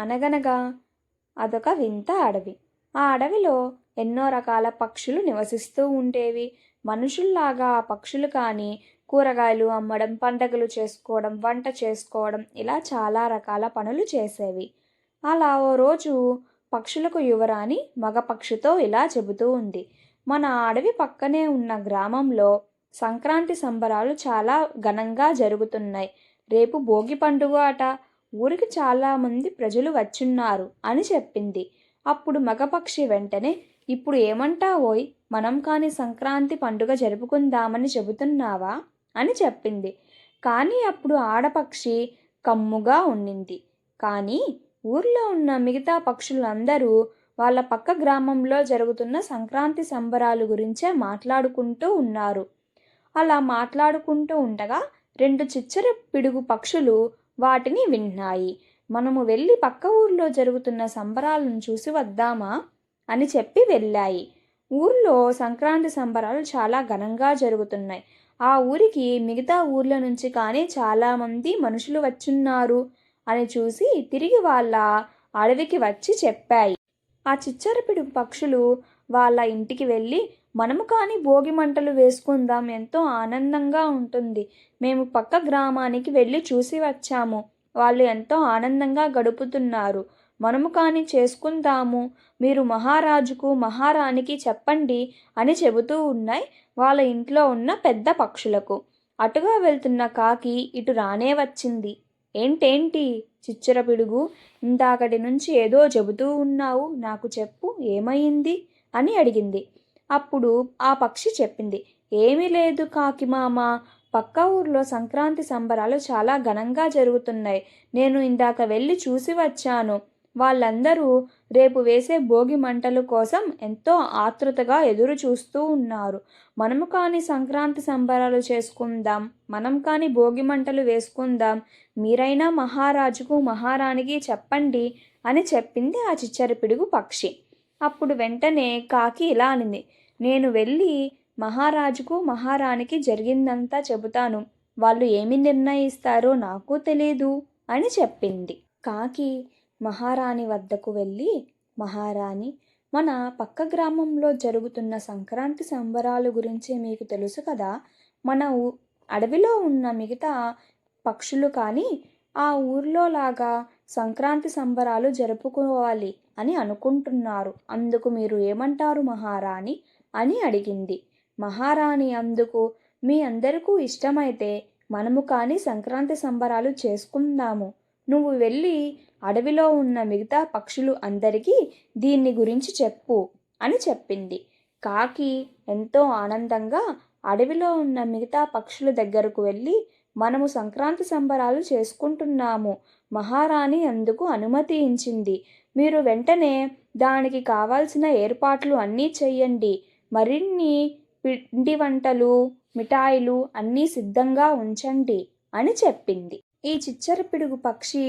అనగనగా అదొక వింత అడవి. ఆ అడవిలో ఎన్నో రకాల పక్షులు నివసిస్తూ ఉండేవి. మనుషుల్లాగా ఆ పక్షులు కానీ కూరగాయలు అమ్మడం పండగలు చేసుకోవడం వంట చేసుకోవడం ఇలా చాలా రకాల పనులు చేసేవి. అలా ఓ రోజు పక్షులకు యువరాణి మగ పక్షితో ఇలా చెబుతూ ఉంది. మన అడవి పక్కనే ఉన్న గ్రామంలో సంక్రాంతి సంబరాలు చాలా ఘనంగా జరుగుతున్నాయి. రేపు భోగి పండుగ అట. ఊరికి చాలామంది ప్రజలు వచ్చున్నారు అని చెప్పింది. అప్పుడు మగపక్షి వెంటనే ఇప్పుడు ఏమంటావోయ్? మనం కాని సంక్రాంతి పండుగ జరుపుకుందామని చెబుతున్నావా? అని చెప్పింది. కానీ అప్పుడు ఆడపక్షి కమ్ముగా ఉండింది. కానీ ఊర్లో ఉన్న మిగతా పక్షులందరూ వాళ్ళ పక్క గ్రామంలో జరుగుతున్న సంక్రాంతి సంబరాలు గురించే మాట్లాడుకుంటూ ఉన్నారు. అలా మాట్లాడుకుంటూ ఉండగా రెండు చిచ్చర పిడుగు పక్షులు వాటిని విన్నాయి. మనము వెళ్ళి పక్క ఊర్లో జరుగుతున్న సంబరాలను చూసి వద్దామా? అని చెప్పి వెళ్ళాయి. ఊర్లో సంక్రాంతి సంబరాలు చాలా ఘనంగా జరుగుతున్నాయి. ఆ ఊరికి మిగతా ఊర్ల నుంచి కానీ చాలామంది మనుషులు వచ్చున్నారు అని చూసి తిరిగి వాళ్ళ అడవికి వచ్చి చెప్పాయి. ఆ చిచ్చరపిడు పక్షులు వాళ్ళ ఇంటికి వెళ్ళి మనము కానీ భోగి మంటలు వేసుకుందాం. ఎంతో ఆనందంగా ఉంటుంది. మేము పక్క గ్రామానికి వెళ్ళి చూసి వచ్చాము. వాళ్ళు ఎంతో ఆనందంగా గడుపుతున్నారు. మనము కానీ చేసుకుందాము. మీరు మహారాజుకు మహారాణికి చెప్పండి అని చెబుతూ ఉన్నాయి వాళ్ళ ఇంట్లో ఉన్న పెద్ద పక్షులకు. అటుగా వెళ్తున్న కాకి ఇటు రానే వచ్చింది. ఏంటేంటి? చిచ్చర పిడుగు. ఇందాకటి నుంచి ఏదో చెబుతూ ఉన్నావు. నాకు చెప్పు. ఏమైంది? అని అడిగింది. అప్పుడు ఆ పక్షి చెప్పింది ఏమీ లేదు కాకి మామ. పక్క ఊర్లో సంక్రాంతి సంబరాలు చాలా ఘనంగా జరుగుతున్నాయి. నేను ఇందాక వెళ్ళి చూసి వచ్చాను. వాళ్ళందరూ రేపు వేసే భోగి మంటల కోసం ఎంతో ఆతృతగా ఎదురు చూస్తూ ఉన్నారు. మనము కానీ సంక్రాంతి సంబరాలు చేసుకుందాం. మనం కానీ భోగి మంటలు వేసుకుందాం. మీరైనా మహారాజుకు మహారాణికి చెప్పండి అని చెప్పింది ఆ చిచ్చరపిడుగు పక్షి. అప్పుడు వెంటనే కాకి ఇలా అనింది నేను వెళ్ళి మహారాజుకు మహారాణికి జరిగిందంతా చెబుతాను. వాళ్ళు ఏమి నిర్ణయిస్తారో నాకు తెలీదు అని చెప్పింది. కాకి మహారాణి వద్దకు వెళ్ళి మహారాణి మన పక్క గ్రామంలో జరుగుతున్న సంక్రాంతి సంబరాల గురించి మీకు తెలుసు కదా? మన ఊ- అడవిలో ఉన్న మిగతా పక్షులు కానీ ఆ ఊర్లో లాగా సంక్రాంతి సంబరాలు జరుపుకోవాలి అని అనుకుంటున్నారు. అందుకు మీరు ఏమంటారు మహారాణి? అని అడిగింది. మహారాణి అందుకు మీ అందరికీ ఇష్టమైతే మనము కానీ సంక్రాంతి సంబరాలు చేసుకుందాము. నువ్వు వెళ్ళి అడవిలో ఉన్న మిగతా పక్షులు అందరికీ దీన్ని గురించి చెప్పు అని చెప్పింది. కాకి ఎంతో ఆనందంగా అడవిలో ఉన్న మిగతా పక్షుల దగ్గరకు వెళ్ళి మనము సంక్రాంతి సంబరాలు చేసుకుంటున్నాము మహారాణి అందుకు అనుమతి ఇచ్చింది. మీరు వెంటనే దానికి కావాల్సిన ఏర్పాట్లు అన్నీ చెయ్యండి. మరిన్ని పిండి వంటలు మిఠాయిలు అన్నీ సిద్ధంగా ఉంచండి అని చెప్పింది. ఈ చిచ్చర పిడుగు పక్షి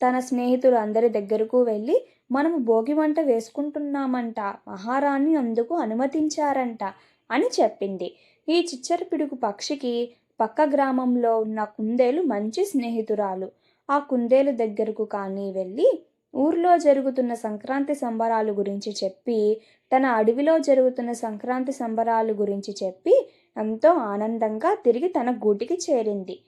తన స్నేహితులు అందరి దగ్గరకు వెళ్ళి మనము భోగి వంట వేసుకుంటున్నామంట మహారాణి అందుకు అనుమతించారంట అని చెప్పింది. ఈ చిచ్చర పిడుగు పక్షికి పక్క గ్రామంలో ఉన్న కుందేలు మంచి స్నేహితురాలు. ఆ కుందేలు దగ్గరకు కానీ వెళ్ళి ఊర్లో జరుగుతున్న సంక్రాంతి సంబరాలు గురించి చెప్పి తన అడవిలో జరుగుతున్న సంక్రాంతి సంబరాలు గురించి చెప్పి ఎంతో ఆనందంగా తిరిగి తన గూటికి చేరింది.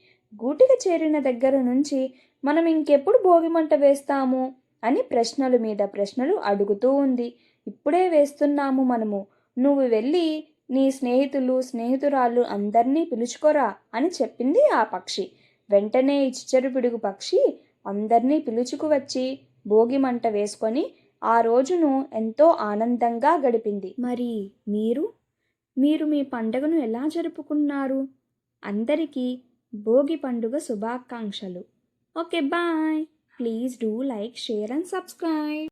గూటికి చేరిన దగ్గర నుంచి మనం ఇంకెప్పుడు భోగిమంట వేస్తాము? అని ప్రశ్నల మీద ప్రశ్నలు అడుగుతూ ఉంది. ఇప్పుడే వేస్తున్నాము మనము. నువ్వు వెళ్ళి నీ స్నేహితులు స్నేహితురాళ్ళు అందరినీ పిలుచుకోరా అని చెప్పింది ఆ పక్షి. వెంటనే ఈ చిచ్చరు పిడుగు పక్షి అందరినీ పిలుచుకు వచ్చి భోగి మంట వేసుకొని ఆ రోజును ఎంతో ఆనందంగా గడిపింది. మరి మీరు? మీరు మీ పండుగను ఎలా జరుపుకున్నారు? అందరికీ భోగి పండుగ శుభాకాంక్షలు. Okay bye. Please do like share and subscribe.